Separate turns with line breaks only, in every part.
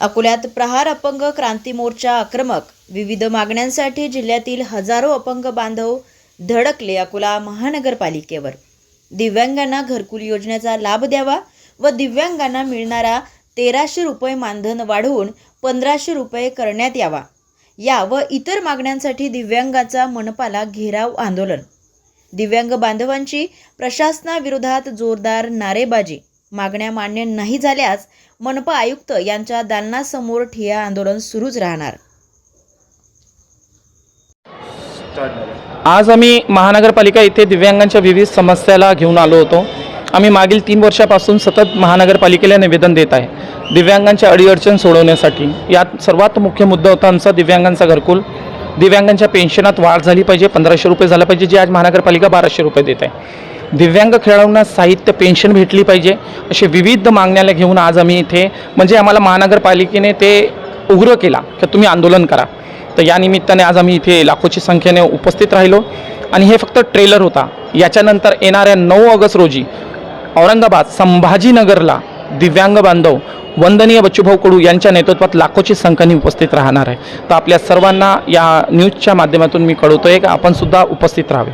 अकोल्यात प्रहार अपंग क्रांती मोर्चा आक्रमक. विविध मागण्यांसाठी जिल्ह्यातील हजारो अपंग बांधव धडकले अकोला महानगरपालिकेवर. दिव्यांगांना घरकुल योजनेचा लाभ द्यावा व दिव्यांगांना मिळणारा तेराशे रुपये मानधन वाढवून पंधराशे रुपये करण्यात यावा. या व इतर मागण्यांसाठी दिव्यांगाचा मनपाला घेराव आंदोलन. दिव्यांग बांधवांची प्रशासनाविरोधात जोरदार नारेबाजी. मागण्या मान्य नाही झाल्यास मनपा आयुक्त यांच्या दालनासमोर ठिया आंदोलन सुरूच राहणार.
आज आम्ही महानगरपालिका इथे दिव्यांगांच्या विविध समस्याला घेऊन आलो होतो. आम्ही मागील तीन वर्षापासून सतत महानगरपालिकेला निवेदन देत आहे. दिव्यांगांच्या अडीअडचण सोडवण्यासाठी. यात सर्वात मुख्य मुद्दा होता आमचा दिव्यांगांचा घरकुल. दिव्यांगांच्या पेन्शनात वाढ झाली पाहिजे पंधराशे रुपये झालं पाहिजे जे आज महानगरपालिका बाराशे रुपये देत आहे. दिव्यांग खेळाडूंना साहित्य पेन्शन भेटली पाहिजे असे विविध मागण्याला घेऊन आज आम्ही इथे म्हणजे आम्हाला महानगरपालिकेने ते उग्र केला की तुम्ही आंदोलन करा. तर या निमित्ताने आज आम्ही इथे लाखोची संख्येने उपस्थित राहिलो. आणि हे फक्त ट्रेलर होता. याच्यानंतर येणाऱ्या नऊ ऑगस्ट रोजी औरंगाबाद संभाजीनगरला दिव्यांग बांधव वंदनीय बच्चूभाऊ कडू यांच्या नेतृत्वात लाखोची संख्येने उपस्थित राहणार आहे. तर आपल्या सर्वांना या न्यूजच्या माध्यमातून मी कळवतोय की आपण सुद्धा उपस्थित राहावे.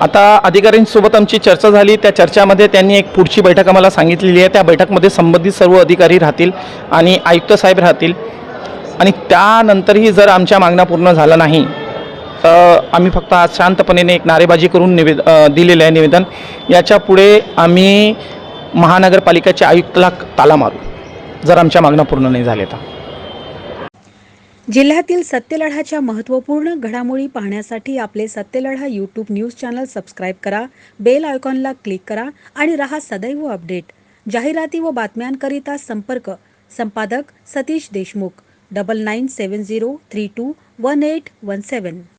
आता अधिकाऱ्यांसोबत आमची चर्चा झाली. त्या चर्चामध्ये त्यांनी एक पुढची बैठक आम्हाला सांगितलेली आहे. त्या बैठकमध्ये संबंधित सर्व अधिकारी राहतील आणि आयुक्त साहेब राहतील. आणि त्यानंतरही जर आमच्या मागण्या पूर्ण झाल्या नाही तर आम्ही फक्त आज शांतपणे एक नारेबाजी करून निवेद दिलेलं आहे निवेदन. याच्यापुढे आम्ही महानगरपालिकेच्या आयुक्तला ताला मारू जर आमच्या मागण्या पूर्ण नाही झाल्या तर.
जिल्ह्यातील सत्यलढाच्या महत्त्वपूर्ण घडामोडी पाहण्यासाठी आपले Satyaladha YouTube news channel subscribe करा बेल आयकॉनला क्लिक करा आणि रहा सदैव अपडेट. जाहिराती व बातम्यांकरिता संपर्क संपादक Satish Deshmukh. Double nine seven zero three two one eight one seven